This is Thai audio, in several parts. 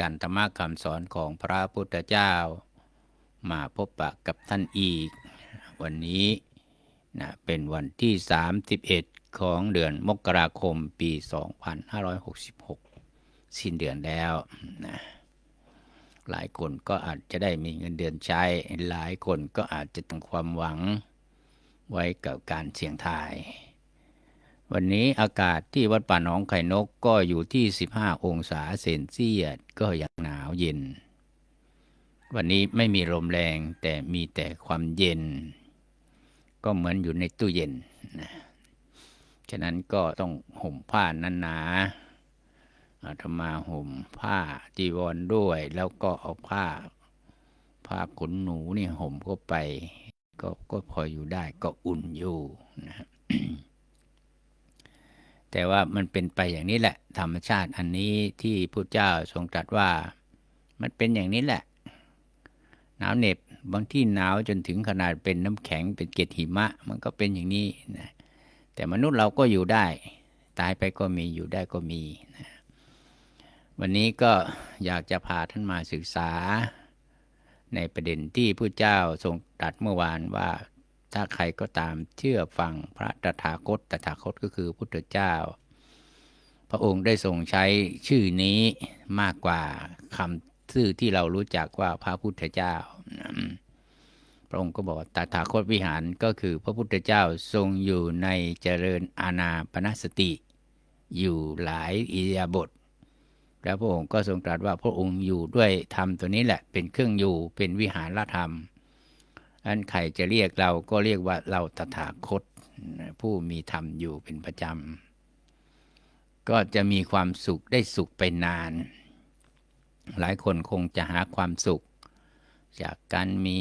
กันธรรมะคำสอนของพระพุทธเจ้า มาพบปะกับท่านอีก วันนี้นะเป็นวันที่ 31 ของเดือนมกราคมปี 2566 สิ้นเดือนแล้วนะหลายคนก็อาจจะได้มีเงินเดือนใช้ หลายคนก็อาจจะตั้งความหวังไว้กับการเสี่ยงทาย วันนี้อากาศที่วัดป่าหนองไข่นกก็อยู่ที่ 15 องศาเซนเซียสก็ยังหนาวเย็น วันนี้ไม่มีลมแรงแต่มีแต่ความเย็น ก็เหมือนอยู่ในตู้เย็นนะฉะนั้นก็ต้องห่มผ้านันหนาอาตมาห่มผ้าจีวรด้วย แล้วก็เอาผ้า ผ้าขนหนูนี่ห่มเข้าไป ก็ก็พออยู่ได้ก็อุ่นอยู่นะ แต่ว่ามันเป็นไปอย่างนี้แหละ ธรรมชาติอันนี้ที่พระเจ้าทรงตรัสว่า มันเป็นอย่างนี้แหละ หนาวเหน็บบางที่หนาวจนถึงขนาดเป็นน้ำแข็งเป็นเกล็ดหิมะ มันก็เป็นอย่างนี้นะแต่มนุษย์เราก็อยู่ได้ ตายไปก็มีอยู่ได้ก็มีนะวันนี้ก็อยากจะพาท่านมาศึกษา ในประเด็นที่พระเจ้าทรงตรัสเมื่อวานว่า ถ้าใครก็ตามเชื่อฟังพระตถาคต ตถาคตก็คือพุทธเจ้า พระองค์ได้ทรงใช้ชื่อนี้มากกว่าคำชื่อที่เรารู้จักว่าพระพุทธเจ้า พระองค์ก็บอกตถาคตวิหารก็คือพระพุทธเจ้าทรงอยู่ในเจริญอาณาปณสติ อยู่หลายอิริยาบถแล้วพระองค์ก็ทรงตรัสว่าพระองค์อยู่ด้วยธรรมตัวนี้แหละเป็นเครื่องอยู่เป็นวิหารธรรม อันใครจะเรียกเราก็เรียกว่าเราตถาคต ผู้มีธรรมอยู่เป็นประจำ ก็จะมีความสุขได้สุขไปนาน หลายคนคงจะหาความสุข จากการมี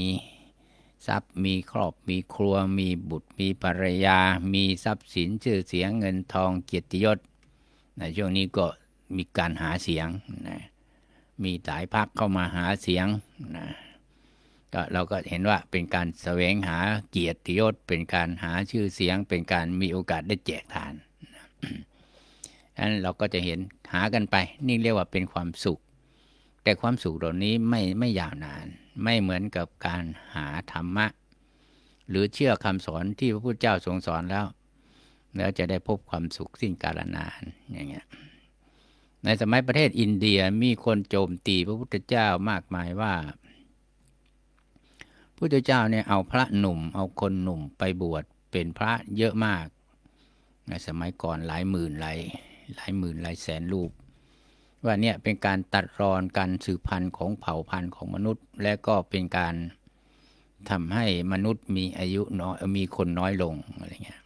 ทรัพย์มีครอบมีครัวมีบุตรมีภรรยา มีทรัพย์สินชื่อเสียงเงินทองเกียรติยศในช่วงนี้ก็มีการหาเสียงนะมีหลายพักเข้ามาหาเสียงนะ ก็เราก็เห็นว่าเป็นการแสวงหาเกียรติยศ เป็นการหาชื่อเสียง เป็นการมีโอกาสได้แจกทานดังนั้นเราก็จะเห็นหากันไป นี่เรียกว่าเป็นความสุข แต่ความสุขเหล่านี้ไม่ไม่ยาวนาน ไม่เหมือนกับการหาธรรมะ หรือเชื่อคำสอนที่พระพุทธเจ้าทรงสอนแล้ว แล้วจะได้พบความสุขสิ้นกาลนานอย่างเงี้ยในสมัยประเทศอินเดียมีคนโจมตีพระพุทธเจ้ามากมายว่า พระพุทธเจ้าเนี่ยเอาพระหนุ่ม เอาคนหนุ่มไปบวชเป็นพระเยอะมากในสมัยก่อนหลายหมื่นหลายหลายหมื่นหลายแสนรูป ว่าเนี่ยเป็นการตัดรอนการสืบพันธุ์ของเผ่าพันธุ์ของมนุษย์ และก็เป็นการทำให้มนุษย์มีอายุน้อยมีคนน้อยลงอะไรเงี้ย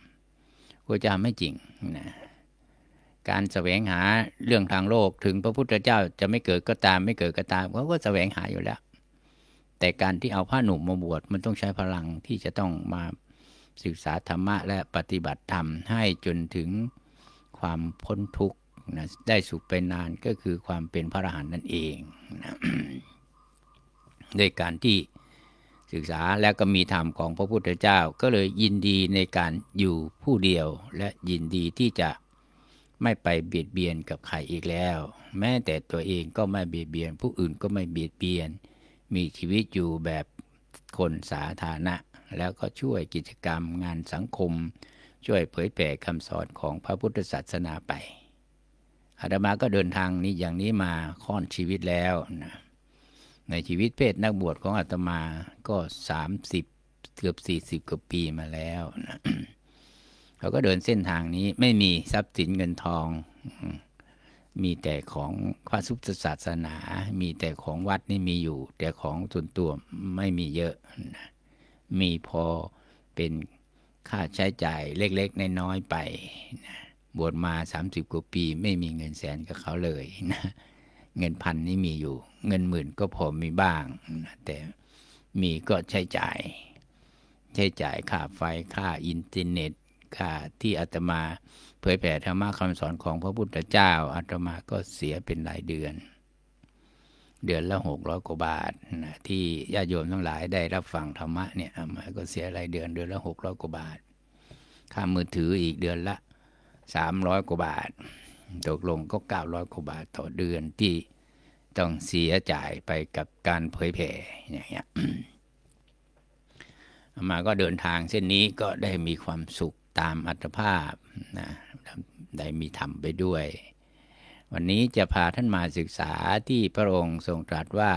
พระเจ้าไม่จริงนะการแสวงหาเรื่องทางโลกถึงพระพุทธเจ้าจะไม่เกิดก็ตามไม่เกิดก็ตามเขาก็แสวงหาอยู่แล้ว แต่การที่เอาผ้าหนุ่มมาบวชมันต้องใช้พลังที่จะต้องมาศึกษาธรรมะและปฏิบัติธรรมให้จนถึงความพ้นทุกข์นะได้สุขไปนานก็คือความเป็นพระอรหันต์นั่นเองนะด้วยการที่ศึกษาแล้วก็มีธรรมของพระพุทธเจ้า ก็เลยยินดีในการอยู่ผู้เดียว และยินดีที่จะไม่ไปเบียดเบียนกับใครอีกแล้ว แม้แต่ตัวเองก็ไม่เบียดเบียน ผู้อื่นก็ไม่เบียดเบียน มีชีวิตอยู่แบบคนสาธารณะ แล้วก็ช่วยกิจกรรมงานสังคม ช่วยเผยแผ่คำสอนของพระพุทธศาสนาไปอาตมาก็เดินทางนี้อย่างนี้มาค่อนชีวิตแล้วนะในชีวิตเพศนักบวชของอาตมาก็สามสิบเกือบสี่สิบกว่าปีมาแล้วนะเราก็เดินเส้นทางนี้ไม่มีทรัพย์สินเงินทอง มีแต่ของพระสุทธศาสนา มีแต่ของวัดนี่มีอยู่ แต่ของส่วนตัวไม่มีเยอะ มีพอเป็นค่าใช้จ่ายเล็กๆน้อยๆไปนะบวชมา 30 กว่าปีไม่มีเงินแสนกับเขาเลยนะเงินพันนี่มีอยู่ เงินหมื่นก็พอมีบ้างนะแต่มีก็ใช้จ่าย ใช้จ่ายค่าไฟค่าอินเทอร์เน็ตค่าที่อาตมา เผยแผ่ธรรมะคำสอนของพระพุทธเจ้าอาตมาก็เสียเป็นหลายเดือน เดือนละหกร้อยกว่าบาทนะที่ญาติโยมทั้งหลายได้รับฟังธรรมะเนี่ยอาตมาก็เสียรายเดือนเดือนละหกร้อยกว่าบาท ค่ามือถืออีกเดือนละสามร้อยกว่าบาทตกลงก็เก้าร้อยกว่าบาทต่อเดือนที่ต้องเสียจ่ายไปกับการเผยแผ่อย่างเงี้ยอามาก็เดินทางเส้นนี้ก็ได้มีความสุข ตามอัตภาพนะได้มีธรรมไปด้วย วันนี้จะพาท่านมาศึกษาที่พระองค์ทรงตรัสว่า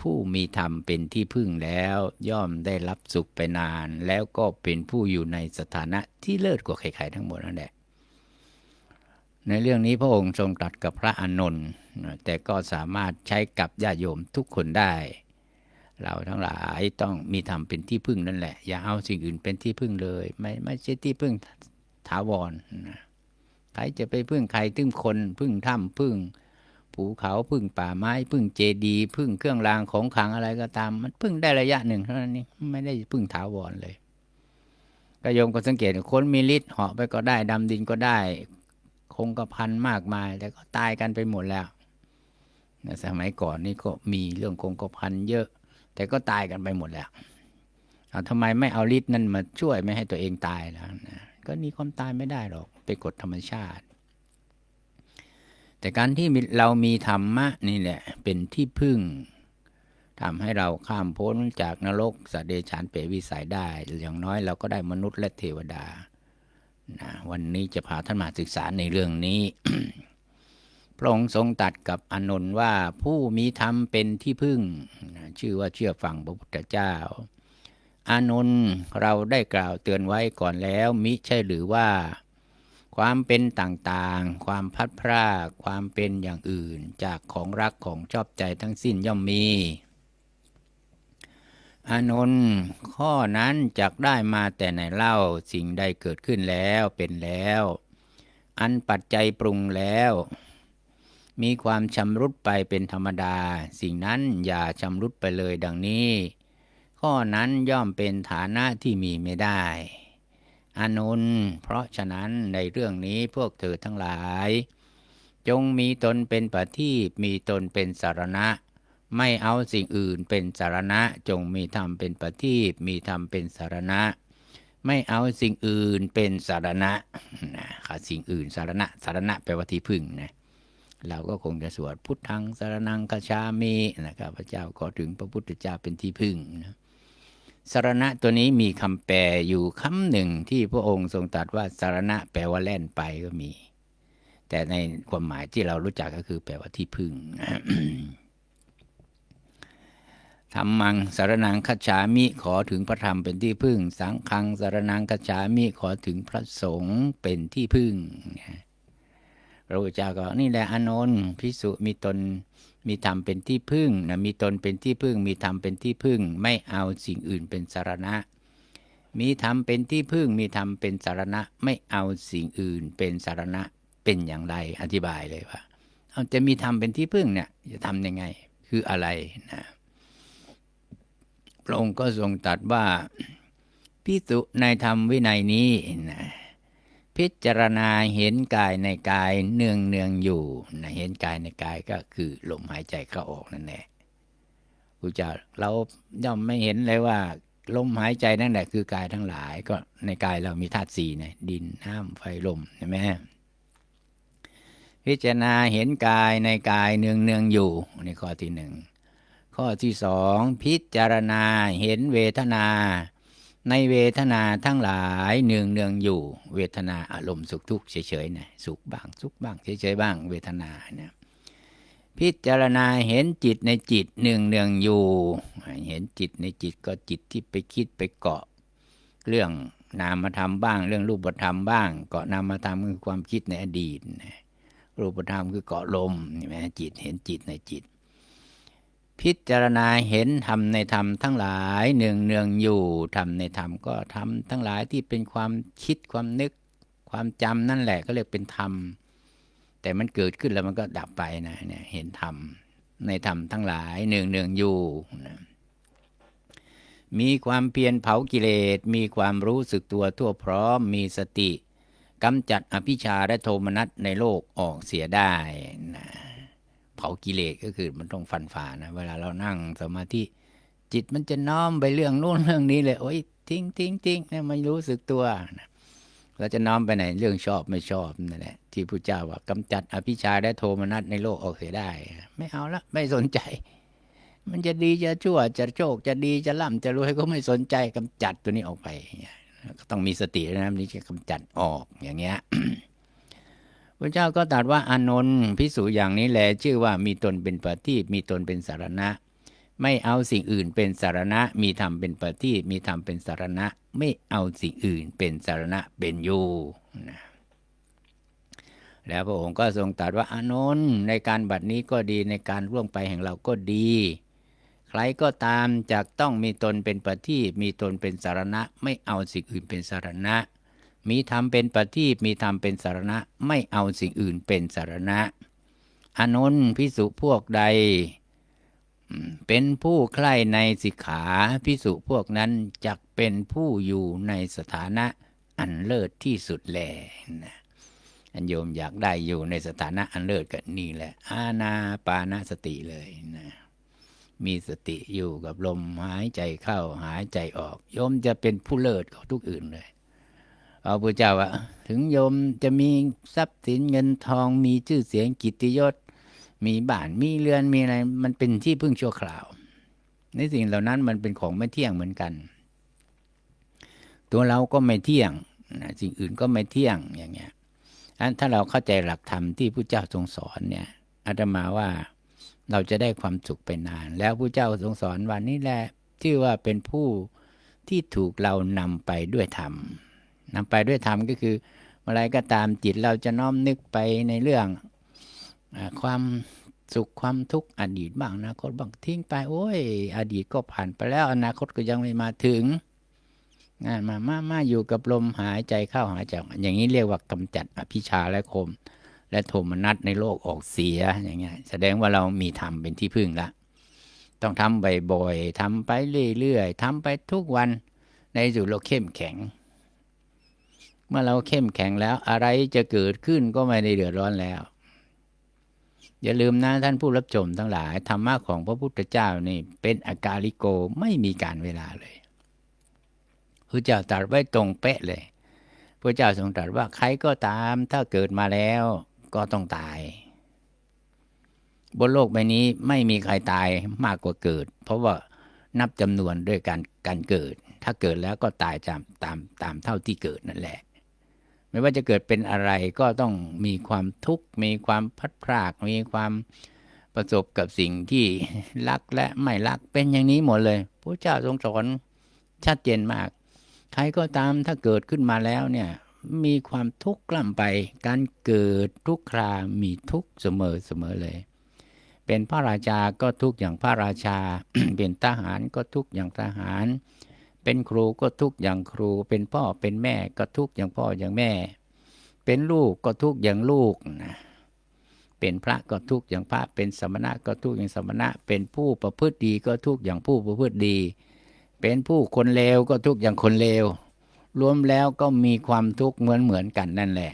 ผู้มีธรรมเป็นที่พึ่งแล้วย่อมได้รับสุขไปนาน แล้วก็เป็นผู้อยู่ในสถานะที่เลิศกว่าใครๆทั้งหมดนั่นแหละในเรื่องนี้พระองค์ทรงตรัสกับพระอานนท์นแต่ก็สามารถใช้กับญาติโยมทุกคนได้ เราทั้งหลายต้องมีธรรมเป็นที่พึ่งนั่นแหละ อย่าเอาสิ่งอื่นเป็นที่พึ่งเลย ไม่ไม่ใช่ที่พึ่งถาวรนะใครจะไปพึ่งใครพึ่งคนพึ่งถ้ำพึ่งภูเขาพึ่งป่าไม้ พึ่งเจดีพึ่งเครื่องรางของขลังอะไรก็ตาม มันพึ่งได้ระยะหนึ่งเท่านั้นนี่ไม่ได้พึ่งถาวรเลยก็โยมก็สังเกตคนมีฤทธิ์เหาะไปก็ได้ดำดินก็ได้ คงกระพันมากมายแต่ก็ตายกันไปหมดแล้วสมัยก่อนนี่ก็มีเรื่องคงกระพันเยอะ แต่ก็ตายกันไปหมดแล้วเอาทำไมไม่เอาฤทธิ์นั้นมาช่วยไม่ให้ตัวเองตายแล้วนะก็หนีความตายไม่ได้หรอกเป็นกฎธรรมชาติ แต่การที่เรามีธรรมะนี่แหละเป็นที่พึ่งทำให้เราข้ามพ้นจากนรกสเดชานเปรวิสัยได้ อย่างน้อยเราก็ได้มนุษย์และเทวดานะวันนี้จะพาท่านมาศึกษาในเรื่องนี้ พระองค์ทรงตัดกับอานนท์ว่าผู้มีธรรมเป็นที่พึ่ง ชื่อว่าเชื่อฟังพระพุทธเจ้า อานนท์เราได้กล่าวเตือนไว้ก่อนแล้ว มิใช่หรือว่า ความเป็นต่างๆ ความพัดพรากความเป็นอย่างอื่นจากของรักของชอบใจทั้งสิ้นย่อมมี อานนท์ข้อนั้นจักได้มาแต่ไหนเล่าสิ่งใดเกิดขึ้นแล้วเป็นแล้ว อันปัจจัยปรุงแล้ว มีความชำรุดไปเป็นธรรมดา สิ่งนั้นอย่าชำรุดไปเลยดังนี้ ข้อนั้นย่อมเป็นฐานะที่มีไม่ได้อานนเพราะฉะนั้นในเรื่องนี้พวกเธอทั้งหลาย จงมีตนเป็นประทีปมีตนเป็นสารณะ ไม่เอาสิ่งอื่นเป็นสารณะ จงมีธรรมเป็นประทีปมีธรรมเป็นสารณะ ไม่เอาสิ่งอื่นเป็นสารณะนะค่ะสิ่งอื่นสารณะสารณะแปลว่าที่พึ่งนะ เราก็คงจะสวดพุทธังสารนังคชามินะครับพระเจ้าก็ถึงพระพุทธเจ้าเป็นที่พึ่งนะสารณะตัวนี้มีคำแปลอยู่คำหนึ่งที่พระองค์ทรงตรัสว่าสารณะแปลว่าแล่นไปก็มี แต่ในความหมายที่เรารู้จักก็คือแปลว่าที่พึ่งธรรมังสารนังคัจฉามิขอถึงพระธรรมเป็นที่พึ่ง สังฆังสารนังคัจฉามิขอถึงพระสงฆ์เป็นที่พึ่ง พระพุทธเจ้าก็นี่แหละอานนท์พิสุมีตนมีธรรมเป็นที่พึ่งนะมีตนเป็นที่พึ่ง มีธรรมเป็นที่พึ่ง ไม่เอาสิ่งอื่นเป็นสารณะ มีธรรมเป็นที่พึ่ง มีธรรมเป็นสารณะ ไม่เอาสิ่งอื่นเป็นสารณะเป็นอย่างไรอธิบายเลยว่าเอาจะมีธรรมเป็นที่พึ่งเนี่ยจะทำยังไงคืออะไรนะพระองค์ก็ทรงตรัสว่าพิสุในธรรมวินัยนี้นะ พิจารณาเห็นกายในกายเนืองเนืองอยู่นะเห็นกายในกายก็คือลมหายใจเข้าออกนั่นแหละครูจะเราย่อมไม่เห็นเลยว่าลมหายใจนั่นแหละคือกายทั้งหลายก็ในกายเรามีธาตุสี่นะดินน้ำไฟลมใช่ไหมพิจารณาเห็นกายในกายเนืองเนืองอยู่ในข้อที่หนึ่งข้อที่สองพิจารณาเห็นเวทนา ในเวทนาทั้งหลายเนืองเนืองอยู่ เวทนาอารมณ์สุขทุกข์เฉยๆนะสุขบ้างสุขบ้างเฉยๆบ้าง เวทนานะพิจารณาเห็นจิตในจิตเนืองเนืองอยู่ เห็นจิตในจิตก็จิตที่ไปคิดไปเกาะ เรื่องนามธรรมบ้าง เรื่องรูปธรรมบ้าง เกาะนามธรรมคือความคิดในอดีตนะรูปธรรมคือเกาะลมนี่ไหมจิตเห็นจิตในจิต พิจารณาเห็นธรรมในธรรมทั้งหลายเนืองเนืองอยู่ธรรมในธรรมก็ธรรมทั้งหลายที่เป็นความคิดความนึกความจำนั่นแหละก็เรียกเป็นธรรม แต่มันเกิดขึ้นแล้วมันก็ดับไปนะเนี่ยเห็นธรรมในธรรมทั้งหลายเนืองเนืองอยู่นะมีความเพียรเผากิเลส มีความรู้สึกตัวทั่วพร้อม มีสติกำจัดอภิชาและโทมนัสในโลกออกเสียได้นะากิเลสก็คือมันต้องฟันฝ่านะ เวลาเรานั่งสมาธิจิตมันจะน้อมไปเรื่องนู้นเรื่องนี้เลย โอ้ยทิ้งทิ้งทิ้งนะไม่รู้สึกตัวนะเราจะน้อมไปไหนเรื่องชอบไม่ชอบนั่นแหละที่พระเจ้าว่ากำจัดอภิชาและโทมนัสในโลกออกเสียได้ ไม่เอาละไม่สนใจ มันจะดีจะชั่วจะโชค จะดีจะร่ำจะรวยก็ไม่สนใจกำจัดตัวนี้ออกไปก็ต้องมีสตินะนี่จะกำจัดออกอย่างเงี้ย พระเจ้าก็ตรัสว่าอานนท์พิสูจอย่างนี้แหละชื่อว่ามีตนเป็นปฏิมีตนเป็นสารณะ ไม่เอาสิ่งอื่นเป็นสารณะ มีธรรมเป็นปฏิมีธรรมเป็นสารณะ ไม่เอาสิ่งอื่นเป็นสารณะเป็นอยู่นะแล้วพระองค์ก็ทรงตรัสว่าอานนท์ในการบัดนี้ก็ดีในการร่วงไปแห่งเราก็ดี ใครก็ตามจากต้องมีตนเป็นปฏิมีตนเป็นสารณะ ไม่เอาสิ่งอื่นเป็นสารณะ มีธรรมเป็นปฏิมีธรรมเป็นสารณะ ไม่เอาสิ่งอื่นเป็นสารณะอานนท์พิสุพวกใด เป็นผู้ใคร่ในสิกขาพิสุพวกนั้นจักเป็นผู้อยู่ในสถานะอันเลิศที่สุดแลนะอันโยมอยากได้อยู่ในสถานะอันเลิศก็นี่แหละ อาณาปานาสติเลยนะมีสติอยู่กับลมหายใจเข้าหายใจออก โยมจะเป็นผู้เลิศกว่าทุกอื่นเลย เอาพระเจ้าว่าถึงโยมจะมีทรัพย์สินเงินทองมีชื่อเสียงกิตติยศ มีบ้านมีเรือนมีอะไร มันเป็นที่พึ่งชั่วคราว ในสิ่งเหล่านั้นมันเป็นของไม่เที่ยงเหมือนกัน ตัวเราก็ไม่เที่ยงนะสิ่งอื่นก็ไม่เที่ยงอย่างเงี้ยอันถ้าเราเข้าใจหลักธรรมที่พระเจ้าทรงสอนเนี่ยอาตมาว่าเราจะได้ความสุขไปนาน แล้วพระเจ้าทรงสอนวันนี้แหละชื่อว่าเป็นผู้ที่ถูกเรานำไปด้วยธรรม นำไปด้วยธรรมก็คืออะไรก็ตามจิตเราจะน้อมนึกไปในเรื่องอความสุขความทุกข์อดีตบ้างอนาคตบ้างทิ้งไปโอ้ย อดีตก็ผ่านไปแล้วอนาคตก็ยังไม่มาถึงงานมามามาอยู่กับลมหายใจเข้าหายใจออกอย่างนี้เรียกว่ากำจัดอภิชาและคม และโทมนัสในโลกออกเสียอย่างเงี้ย แสดงว่าเรามีธรรมเป็นที่พึ่งละต้องทำบ่อยๆทำไปเรื่อยๆทำไปทุกวันในสุดเราเข้มแข็ง เมื่อเราเข้มแข็งแล้วอะไรจะเกิดขึ้นก็ไม่ได้เดือดร้อนแล้ว อย่าลืมนะท่านผู้รับชมทั้งหลาย ธรรมะของพระพุทธเจ้านี่เป็นอากาลิโกไม่มีการเวลาเลยพระเจ้าตรัสไว้ตรงเป๊ะเลยพระเจ้าทรงตรัสว่าใครก็ตามถ้าเกิดมาแล้วก็ต้องตาย บนโลกใบนี้ไม่มีใครตายมากกว่าเกิด เพราะว่านับจำนวนด้วยการการเกิด ถ้าเกิดแล้วก็ตายตามตามตามเท่าที่เกิดนั่นแหละ ไม่ว่าจะเกิดเป็นอะไรก็ต้องมีความทุกข์มีความพัดพราก มีความประสบกับสิ่งที่รักและไม่รักเป็นอย่างนี้หมดเลยพระเจ้าทรงสอนชัดเจนมาก ใครก็ตามถ้าเกิดขึ้นมาแล้วเนี่ยมีความทุกข์กล่ำไป การเกิดทุกครามีทุกเสมอเสมอเลย เป็นพระราชาก็ทุกอย่างพระราชา เป็นทหารก็ทุกอย่างทหาร เป็นครูก็ทุกอย่างครู เป็นพ่อเป็นแม่ก็ทุกอย่างพ่ออย่างแม่ เป็นลูกก็ทุกอย่างลูกนะเป็นพระก็ทุกอย่างพระ เป็นสมณะก็ทุกอย่างสมณะ เป็นผู้ประพฤติดีก็ทุกอย่างผู้ประพฤติดี เป็นผู้คนเลวก็ทุกอย่างคนเลว รวมแล้วก็มีความทุกข์เหมือนเหมือนกันนั่นแหละ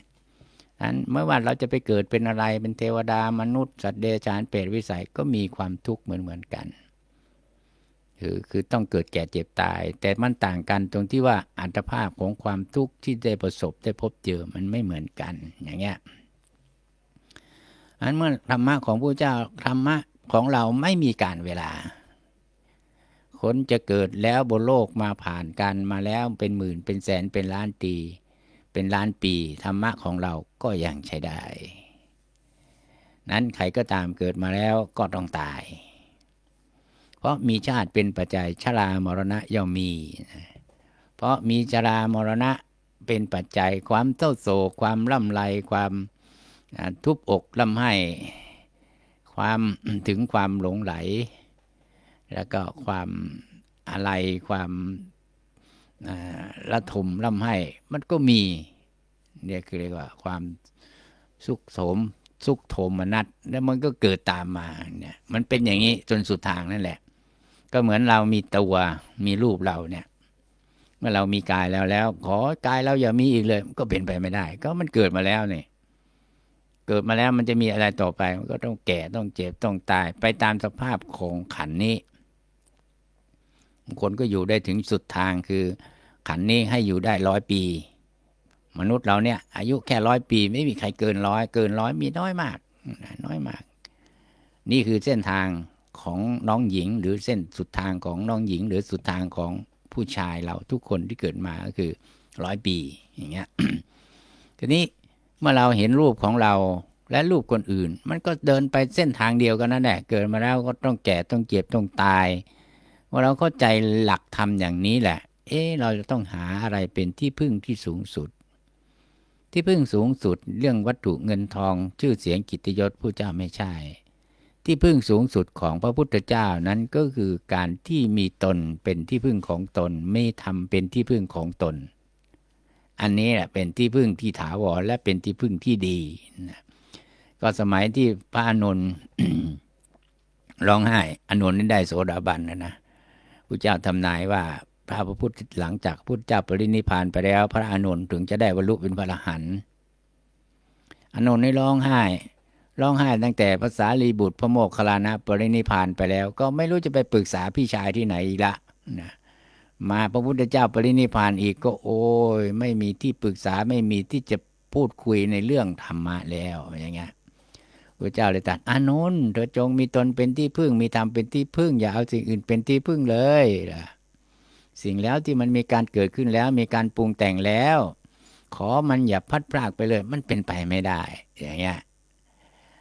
อันไม่ว่าเราจะไปเกิดเป็นอะไรเป็นเทวดามนุษย์ สัตว์เดรัจฉานเปรตวิสัยก็มีความทุกข์เหมือนเหมือนกัน คือคือต้องเกิดแก่เจ็บตาย แต่มันต่างกันตรงที่ว่าอัตภาพของความทุกข์ที่ได้ประสบได้พบเจอมันไม่เหมือนกันอย่างเงี้ยอันเมื่อธรรมะของพระเจ้าธรรมะของเราไม่มีการเวลา คนจะเกิดแล้วบนโลกมาผ่านกันมาแล้วเป็นหมื่นเป็นแสนเป็นล้านปีเป็นล้านปีธรรมะของเราก็ยังใช้ได้ นั้นใครก็ตามเกิดมาแล้วก็ต้องตาย เพราะมีชาติเป็นปัจจัยชรามรณะย่อมมี เพราะมีชรามรณะเป็นปัจจัยความเศร้าโศกความล่ำไรความทุบอกล่ำให้ความถึงความหลงไหล แล้วก็ความอะไรความระทมล่ำให้ มันก็มีเนี่ยคือเรียกว่าความสุขโสมสุขโทมนัสแล้วมันก็เกิดตามมาเนี่ยมันเป็นอย่างนี้จนสุดทางนั่นแหละ ก็เหมือนเรามีตัวมีรูปเราเนี่ย เมื่อเรามีกายแล้วแล้ว ขอกายเราอย่ามีอีกเลย ก็เป็นไปไม่ได้ ก็มันเกิดมาแล้วเนี่ยเกิดมาแล้วมันจะมีอะไรต่อไป มันก็ต้องแก่ต้องเจ็บต้องตาย ไปตามสภาพของขันนี้บางคนก็อยู่ได้ถึงสุดทางคือ ขันนี้ให้อยู่ได้ร้อยปี มนุษย์เราเนี่ย อายุแค่ร้อยปี ไม่มีใครเกินร้อยเกินร้อยมีน้อยมาก น้อยมาก นี่คือเส้นทาง ของน้องหญิง หรือเส้นสุดทางของน้องหญิง หรือสุดทางของผู้ชายเราทุกคนที่เกิดมาก็คือร้อยปีอย่างเงี้ยทีนี้เมื่อเราเห็นรูปของเราและรูปคนอื่น มันก็เดินไปเส้นทางเดียวกันนั่นแหละเกิดมาแล้วก็ต้องแก่ต้องเจ็บต้องตายเมื่อเราเข้าใจหลักธรรมอย่างนี้แหละ เอ๊เราจะต้องหาอะไรเป็นที่พึ่งที่สูงสุด ที่พึ่งสูงสุดเรื่องวัตถุเงินทองชื่อเสียงกิตยศผู้เจ้าไม่ใช่ ที่พึ่งสูงสุดของพระพุทธเจ้านั้นก็คือการที่มีตนเป็นที่พึ่งของตนไม่ทำเป็นที่พึ่งของตน อันนี้แหละเป็นที่พึ่งที่ถาวรและเป็นที่พึ่งที่ดีนะก็สมัยที่พระอานนร้องไห้อานนนี่ได้โสดาบันนะนะพระเจ้าทำนายว่าพระพุทธหลังจากพุทธเจ้าปรินิพานไปแล้ว พระอานนถึงจะได้บรรลุเป็นพระอรหันต์อานนนี่ร้องไห้ ร้องไห้ตั้งแต่ภาษาลีบุตรพระโมคคัลลานะปรินิพานไปแล้ว ก็ไม่รู้จะไปปรึกษาพี่ชายที่ไหนอีกละนะมาพระพุทธเจ้าปรินิพพานอีกก็โอ้ยไม่มีที่ปรึกษาไม่มีที่จะพูดคุยในเรื่องธรรมะแล้วอย่างเงี้ยพระเจ้าเลยตรัสอานนท์เธอจงมีตนเป็นที่พึ่งมีธรรมเป็นที่พึ่ง อย่าเอาสิ่งอื่นเป็นที่พึ่งเลยนะสิ่งแล้วที่มันมีการเกิดขึ้นแล้ว มีการปรุงแต่งแล้ว ขอมันอย่าพัดพรากไปเลย มันเป็นไปไม่ได้ อย่างเงี้ย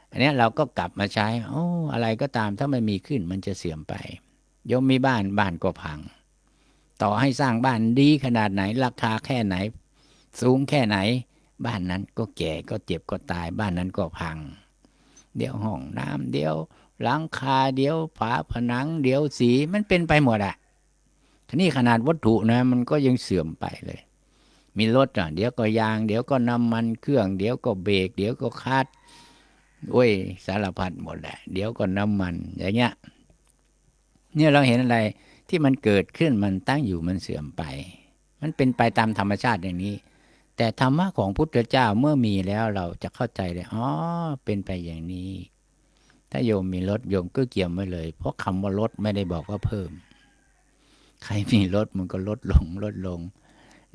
อันนี้เราก็กลับมาใช้โอ้อะไรก็ตามถ้ามันมีขึ้นมันจะเสื่อมไปยมมีบ้านบ้านก็พัง ต่อให้สร้างบ้านดีขนาดไหน ราคาแค่ไหน สูงแค่ไหน บ้านนั้นก็แก่ก็เจ็บก็ตาย บ้านนั้นก็พัง เดี๋ยวห้องน้ำเดี๋ยวหลังคาเดี๋ยวฝาผนัง เดี๋ยวสีมันเป็นไปหมดอะทีนี้ขนาดวัตถุนะมันก็ยังเสื่อมไปเลย มีรถอะเดี๋ยวก็ยาง เดี๋ยวก็น้ำมันเครื่อง เดี๋ยวก็เบรกเดี๋ยวก็คาด โอ้ย สารพัดหมดแหละ เดี๋ยวก็น้ำมัน อย่างเงี้ย เนี่ยเราเห็นอะไรที่มันเกิดขึ้นมันตั้งอยู่มันเสื่อมไป มันเป็นไปตามธรรมชาติอย่างนี้ แต่ธรรมะของพุทธเจ้าเมื่อมีแล้วเราจะเข้าใจเลยอ๋อเป็นไปอย่างนี้ ถ้าโยมมีรถโยมก็เกี่ยมไว้เลย เพราะคำว่าลดไม่ได้บอกว่าเพิ่ม ใครมีรถมันก็ลดลงลดลง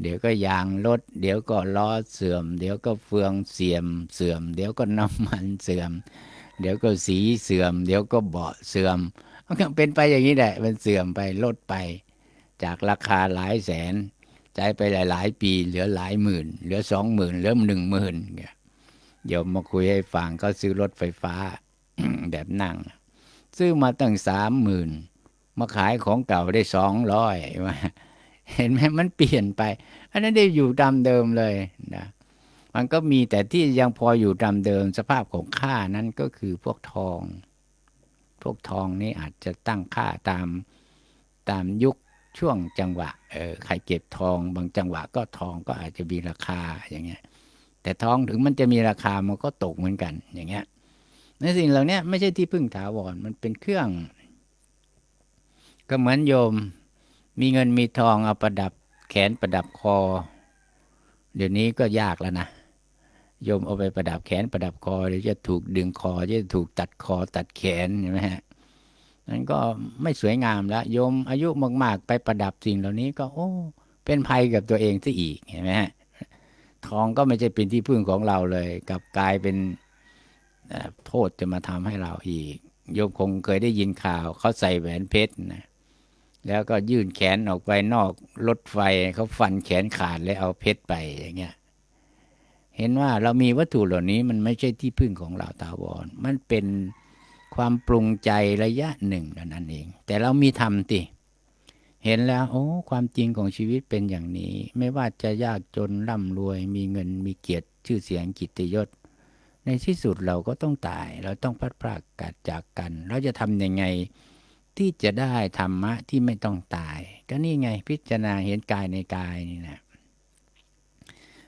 เดี๋ยวก็ยางลดเดี๋ยวก็ล้อเสื่อม เดี๋ยวก็เฟืองเสียมเสื่อม เดี๋ยวก็น้ำมันเสื่อม เดี๋ยวก็สีเสื่อม เดี๋ยวก็เบาะเสื่อมมันก็เป็นไปอย่างนี้แหละ มันเสื่อมไปลดไป จากราคาหลายแสนใจไปหลาย ๆ ปีเหลือหลายหมื่น เหลือสองหมื่นเหลือหนึ่งหมื่นเดี๋ยวมาคุยให้ฟังก็ซื้อรถไฟฟ้าแบบนั่ง ซื้อมาตั้งสามหมื่นมาขายของเก่าได้สองร้อย เห็นไหมมันเปลี่ยนไป อันนั้นได้อยู่ตามเดิมเลยนะมันก็มีแต่ที่ยังพออยู่ตามเดิมสภาพของค่านั้นก็คือพวกทอง พวกทองนี้อาจจะตั้งค่าตามตามยุคช่วงจังหวะเออใครเก็บทอง บางจังหวะก็ทองก็อาจจะมีราคาอย่างเงี้ย แต่ทองถึงมันจะมีราคามันก็ตกเหมือนกัน อย่างเงี้ยในสิ่งเหล่านี้ไม่ใช่ที่พึ่งถาวรมันเป็นเครื่อง ก็เหมือนโยม มีเงินมีทองเอาประดับแขนประดับคอ เดี๋ยวนี้ก็ยากแล้วนะโยมเอาไปประดับแขนประดับคอเดี๋ยวจะถูกดึงคอจะถูกตัดคอตัดแขนเห็นไหมฮะนั้นก็ไม่สวยงามแล้วโยมอายุมากๆ ไปประดับสิ่งเหล่านี้ก็โอ้ เป็นภัยกับตัวเองซะอีกเห็นไหมฮะทองก็ไม่ใช่เป็นที่พึ่งของเราเลยกับกลายเป็นโทษจะมาทำให้เราอีก โยมคงเคยได้ยินข่าวเขาใส่แหวนเพชรนะ แล้วก็ยื่นแขนออกไปนอกรถไฟเขาฟันแขนขาดเลยเอาเพชรไปอย่างเงี้ย เห็นว่าเรามีวัตถุเหล่านี้มันไม่ใช่ที่พึ่งของเราตาวรมันเป็นความปรุงใจระยะหนึ่งนั่นเอง แต่เรามีธรรมติ เห็นแล้ว โอ้ ความจริงของชีวิตเป็นอย่างนี้ ไม่ว่าจะยากจนร่ำรวย มีเงินมีเกียรติชื่อเสียงกิตติยศ ในที่สุดเราก็ต้องตาย เราต้องพัดพรากกัดจากกัน เราจะทำยังไง ที่จะได้ธรรมะที่ไม่ต้องตาย ก็นี่ไงพิจารณาเห็นกายในกายนี่นะ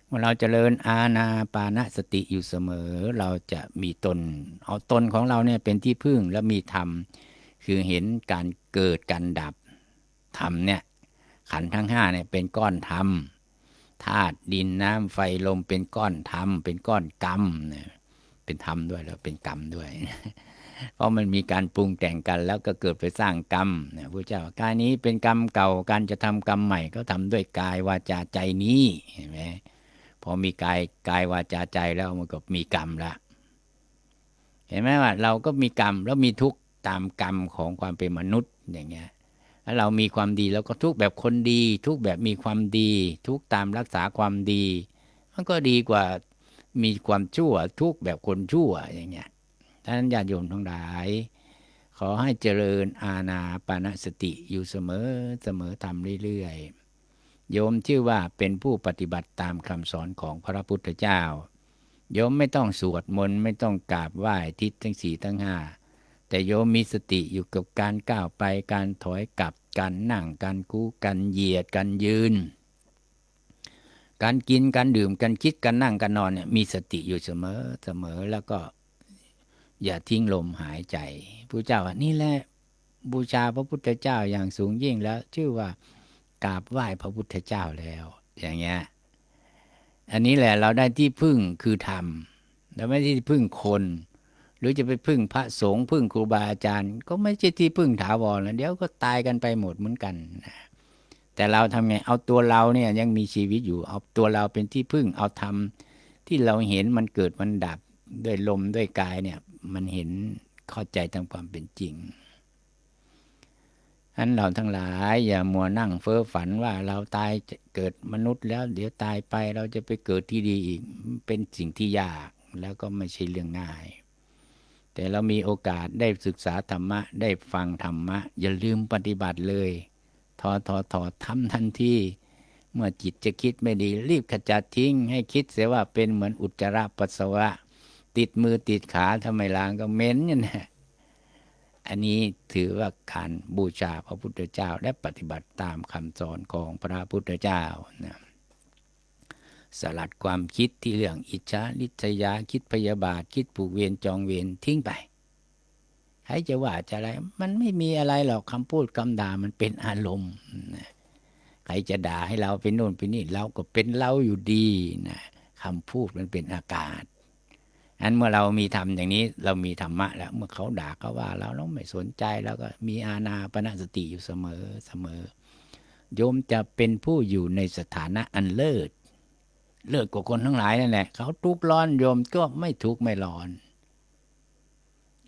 เมื่อเราจเจริญอาณาปานสติอยู่เสมอ เราจะมีตน เอาตนของเราเนี่ยเป็นที่พึ่งและมีธรรม คือเห็นการเกิดการดับธรรมเนี่ยขันทั้งห้าเนี่ยเป็นก้อนธรรมธาตุดินน้ำไฟลมเป็นก้อนธรรมเป็นก้อนกรรมเนี่ยเป็นธรรมด้วยแล้วเป็นกรรมด้วย เพราะมันมีการปรุงแต่งกันแล้วก็เกิดไปสร้างกรรมนี่ยพระเจ้ากายนี้เป็นกรรมเก่าการจะทำกรรมใหม่ก็ทำด้วยกายวาจาใจนี้เห็นไหมพอมีกายกายวาจาใจแล้วมันก็มีกรรมละเห็นไหมว่า เราก็มีกรรมแล้วมีทุกข์ตามกรรมของความเป็นมนุษย์อย่างเงี้ยแล้วเรามีความดีแล้วก็ทุกแบบคนดี ทุกแบบมีความดี ทุกตามรักษาความดี มันก็ดีกว่ามีความชั่ว ทุกแบบคนชั่วอย่างเงี้ย ท่านญาติโยมทั้งหลาย ขอให้เจริญอาณาปานสติอยู่เสมอเสมอทำเรื่อยๆ โยมชื่อว่าเป็นผู้ปฏิบัติตามคำสอนของพระพุทธเจ้า โยมไม่ต้องสวดมนต์ไม่ต้องกราบไหว้ทิศทั้งสี่ทั้งห้าแต่โยมมีสติอยู่กับการก้าวไปการถอยกลับการนั่งการคู่การเหยียดการยืน การกินการดื่มการคิดการนั่งการนอนเนี่ยมีสติอยู่เสมอเสมอแล้วก็ อย่าทิ้งลมหายใจพระเจ้าว่านี่แหละบูชาพระพุทธเจ้าอย่างสูงยิ่งแล้ว ชื่อว่ากราบไหว้พระพุทธเจ้าแล้ว อย่างเงี้ยอันนี้แหละเราได้ที่พึ่งคือธรรมเราไม่ได้ที่พึ่งคน หรือจะไปพึ่งพระสงฆ์พึ่งครูบาอาจารย์ ก็ไม่ใช่ที่พึ่งถาวรแล้วเดี๋ยวก็ตายกันไปหมดเหมือนกันนะแต่เราทำไงเอาตัวเราเนี่ยยังมีชีวิตอยู่ เอาตัวเราเป็นที่พึ่งเอาธรรมที่เราเห็นมันเกิดมันดับด้วยลมด้วยกายเนี่ย มันเห็นเข้าใจตามความเป็นจริงอันเราทั้งหลายอย่ามัวนั่งเฟ้อฝันว่าเราตายเกิดมนุษย์แล้ว เดี๋ยวตายไปเราจะไปเกิดที่ดีอีกเป็นสิ่งที่ยากแล้วก็ไม่ใช่เรื่องง่าย แต่เรามีโอกาสได้ศึกษาธรรมะ ได้ฟังธรรมะ อย่าลืมปฏิบัติเลยทอทอทอทำทันทีเมื่อจิตจะคิดไม่ดี รีบขจัดทิ้ง ให้คิดเสียว่าเป็นเหมือนอุจจาระปัสสาวะ ติดมือติดขาทำไมล้างก็เหม็นอย่างนี้อันนี้ถือว่าการบูชาพระพุทธเจ้าและปฏิบัติตามคำสอนของพระพุทธเจ้านะสลัดความคิดที่เรื่องอิจฉาลิษยาคิดพยาบาท คิดผูกเวรจองเวรทิ้งไปใครจะว่าจะอะไร มันไม่มีอะไรหรอกคำพูดคำด่ามันเป็นอารมณ์นะใครจะด่าให้เราเป็นโน่นเป็นนี่เราก็เป็นเราอยู่ดีนะคำพูดมันเป็นอากาศ อันเมื่อเรามีธรรมอย่างนี้เรามีธรรมะแล้ว เมื่อเขาด่าเขาว่า เราเราไม่สนใจแล้วก็มีอาณาปณะสติอยู่เสมอเสมอ โยมจะเป็นผู้อยู่ในสถานะอันเลิศ เลิศกว่าคนทั้งหลายนั่นแหละเขาทุกข์ร้อนโยมก็ไม่ทุกข์ไม่ร้อน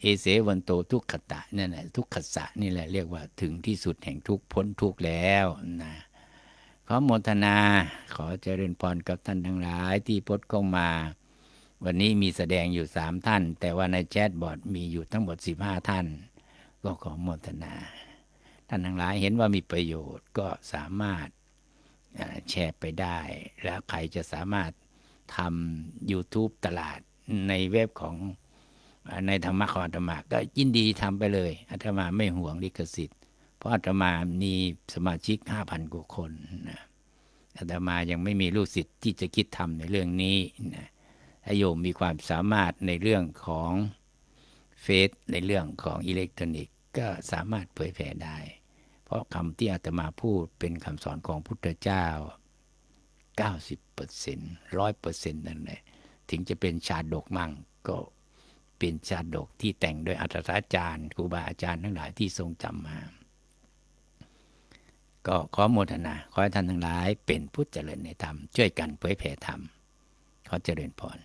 เอเสวันโตทุกขตะนั่นแหละทุกขสะนี่แหละเรียกว่าถึงที่สุดแห่งทุกพ้นทุกแล้วนะขอโมทนาขอเจริญพรกับท่านทั้งหลายที่พดเข้ามา วันนี้มีแสดงอยู่สามท่าน แต่ว่าในแชทบอร์ดมีอยู่ทั้งหมดสิบห้าท่าน ก็ขอโมทนา ท่านทั้งหลายเห็นว่ามีประโยชน์ก็สามารถแชร์ไปได้ แล้วใครจะสามารถทำ YouTube ตลาดในเว็บของในธรรมะของอาตมาก็ยินดีทำไปเลยอาตมาไม่ห่วงลิขสิทธิ์ เพราะอาตมามีสมาชิกห้าพันกว่าคนนะอาตมายังไม่มีลูกศิษย์ที่จะคิดทำในเรื่องนี้นะ ถ้าโยมมีความสามารถในเรื่องของเฟซในเรื่องของอิเล็กทรอนิกส์ก็สามารถเผยแผ่ได้ เพราะคำที่อาตมาพูดเป็นคำสอนของพุทธเจ้า 90เปอร์เซ็นร้อยเปอร์เซ็นนั่นแหละถึงจะเป็นชาดกมั่งก็เป็นชาดกที่แต่งโดยอัตถาจารย์ครูบาอาจารย์ทั้งหลายที่ทรงจำมา ก็ขอโมทนา ขอให้ท่านทั้งหลายเป็นผู้เจริญในธรรม ช่วยกันเผยแผ่ธรรม ขอเจริญพร